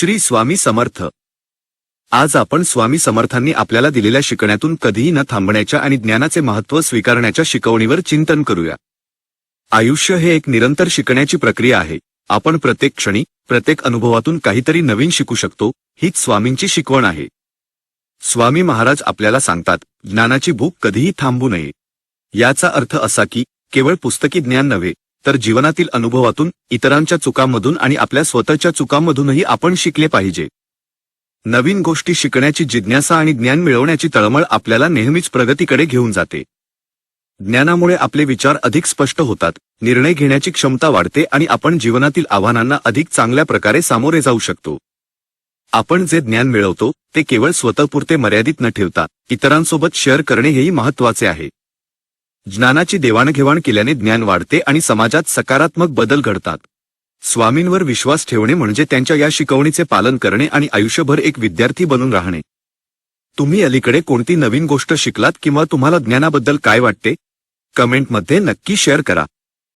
श्री स्वामी समर्थ. आज आपण स्वामी समर्थांनी आपल्याला दिलेल्या शिकण्यातून कधीही न थांबण्याच्या आणि ज्ञानाचे महत्त्व स्वीकारण्याच्या शिकवणीवर चिंतन करूया. आयुष्य हे एक निरंतर शिकण्याची प्रक्रिया आहे. आपण प्रत्येक क्षणी प्रत्येक अनुभवातून काहीतरी नवीन शिकू शकतो हीच स्वामींची शिकवण आहे. स्वामी महाराज आपल्याला सांगतात ज्ञानाची भूक कधीही थांबू नये. याचा अर्थ असा की केवळ पुस्तकी ज्ञान नव्हे तर जीवनातील अनुभवातून इतरांच्या चुकांमधून आणि आपल्या स्वतःच्या चुकांमधूनही आपण शिकले पाहिजे. नवीन गोष्टी शिकण्याची जिज्ञासा आणि ज्ञान मिळवण्याची तळमळ आपल्याला नेहमीच प्रगतीकडे घेऊन जाते. ज्ञानामुळे आपले विचार अधिक स्पष्ट होतात निर्णय घेण्याची क्षमता वाढते आणि आपण जीवनातील आव्हानांना अधिक चांगल्या प्रकारे सामोरे जाऊ शकतो. आपण जे ज्ञान मिळवतो ते केवळ स्वतःपुरते मर्यादित न ठेवता इतरांसोबत शेअर करणे हेही महत्त्वाचे आहे. ज्ञानाची देवाणघेवाण केल्याने ज्ञान वाढते आणि समाजात सकारात्मक बदल घडतात. स्वामींवर विश्वास ठेवणे म्हणजे त्यांच्या या शिकवणीचे पालन करणे आणि आयुष्यभर एक विद्यार्थी बनून राहणे. तुम्ही अलीकडे कोणती नवीन गोष्ट शिकलात किंवा तुम्हाला ज्ञानाबद्दल काय वाटते? कमेंटमध्ये नक्की शेअर करा.